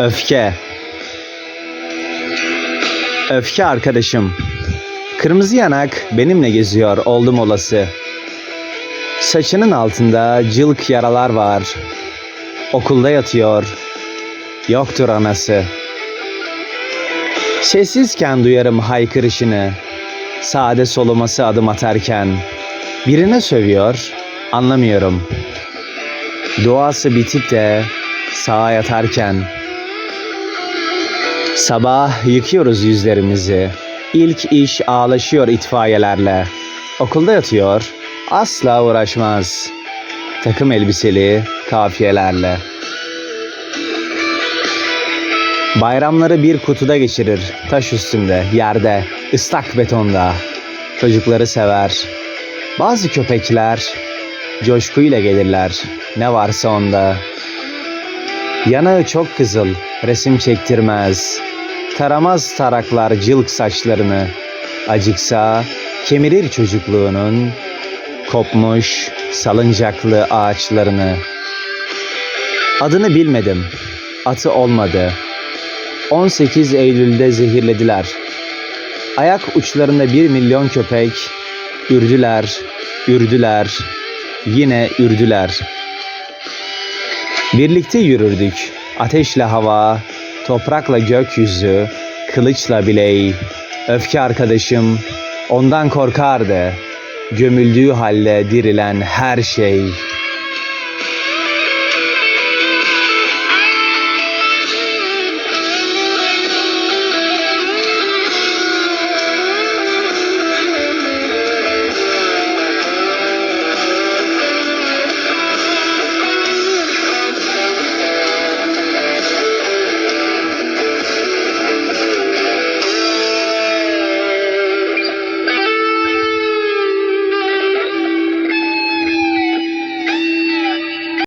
Öfke. Öfke arkadaşım. Kırmızı yanak benimle geziyor oldum olası. Saçının altında cılk yaralar var. Okulda yatıyor. Yoktur anası. Sessizken duyarım haykırışını. Sade soluması adım atarken. Birine sövüyor, anlamıyorum. Duası bitip de sağa yatarken. Sabah yıkıyoruz yüzlerimizi. İlk iş ağlaşıyor itfaiyelerle. Okulda yatıyor, asla uğraşmaz. Takım elbiseli kafiyelerle. Bayramları bir kutuda geçirir, taş üstünde, yerde, ıslak betonda. Çocukları sever. Bazı köpekler coşkuyla gelirler, ne varsa onda. Yanağı çok kızıl, resim çektirmez. Taramaz taraklar cılk saçlarını. Acıksa kemirir çocukluğunun kopmuş salıncaklı ağaçlarını. Adını bilmedim, atı olmadı. 18 Eylül'de zehirlediler. Ayak uçlarında bir milyon köpek ürdüler, ürdüler, yine ürdüler. Birlikte yürürdük. Ateşle hava, toprakla gökyüzü, kılıçla biley. Öfke arkadaşım ondan korkardı. Gömüldüğü halle dirilen her şey.